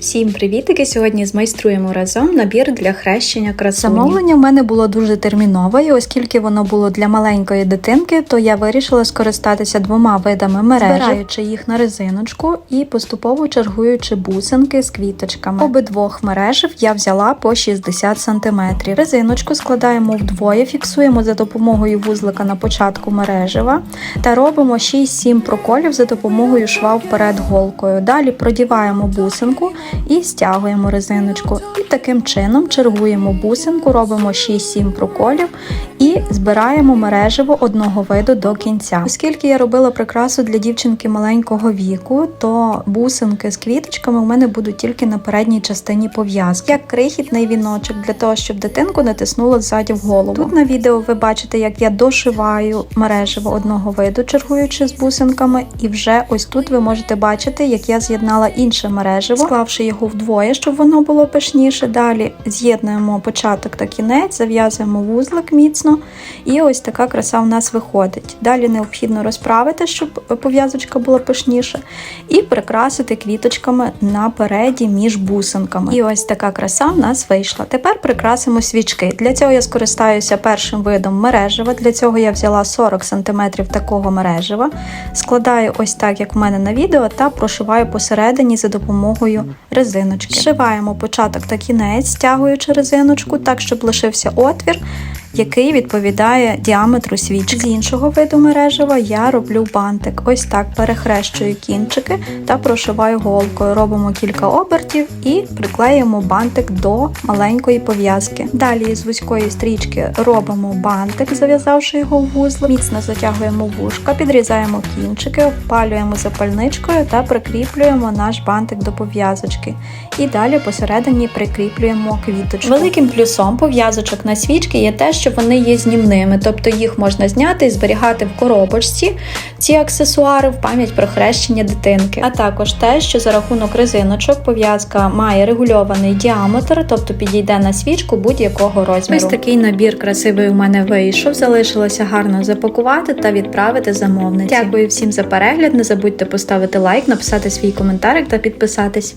Всім привітики! Сьогодні змайструємо разом набір для хрещення красуні. Замовлення в мене було дуже термінове, і оскільки воно було для маленької дитинки, то я вирішила скористатися двома видами мережі, збираючи їх на резиночку і поступово чергуючи бусинки з квіточками. Обидвох мережів я взяла по 60 см. Резиночку складаємо вдвоє, фіксуємо за допомогою вузлика на початку мережева та робимо 6-7 проколів за допомогою шва вперед голкою. Далі продіваємо бусинку і стягуємо резиночку. І таким чином чергуємо бусинку, робимо 6-7 проколів і збираємо мережево одного виду до кінця. Оскільки я робила прикрасу для дівчинки маленького віку, то бусинки з квіточками у мене будуть тільки на передній частині пов'язки, як крихітний віночок для того, щоб дитинку натиснула ззаді в голову. Тут на відео ви бачите, як я дошиваю мережево одного виду, чергуючи з бусинками, і вже ось тут ви можете бачити, як я з'єднала інше мережево, склавши його вдвоє, щоб воно було пишніше. Далі з'єднуємо початок та кінець, зав'язуємо вузлик міцно, і ось така краса в нас виходить. Далі необхідно розправити, щоб пов'язочка була пишніше, і прикрасити квіточками напереді між бусинками. І ось така краса в нас вийшла. Тепер прикрасимо свічки. Для цього я скористаюся першим видом мережева. Для цього я взяла 40 см такого мережева, складаю ось так, як в мене на відео, та прошиваю посередині за допомогою резиночки. Зшиваємо початок та кінець, стягуючи резиночку, так, щоб лишився отвір, який відповідає діаметру свічки. З іншого виду мережева я роблю бантик. Ось так перехрещую кінчики та прошиваю голкою. Робимо кілька обертів і приклеїмо бантик до маленької пов'язки. Далі з вузької стрічки робимо бантик, зав'язавши його в вузол, міцно затягуємо вушка, підрізаємо кінчики, обпалюємо запальничкою та прикріплюємо наш бантик до пов'язочки. І далі посередині прикріплюємо квіточку. Великим плюсом пов'язочок на свічки є те, що вони є знімними, тобто їх можна зняти і зберігати в коробочці, ці аксесуари в пам'ять про хрещення дитинки. А також те, що за рахунок резиночок пов'язка має регульований діаметр, тобто підійде на свічку будь-якого розміру. Ось такий набір красивий у мене вийшов. Залишилося гарно запакувати та відправити замовниці. Дякую всім за перегляд. Не забудьте поставити лайк, написати свій коментарик та підписатись.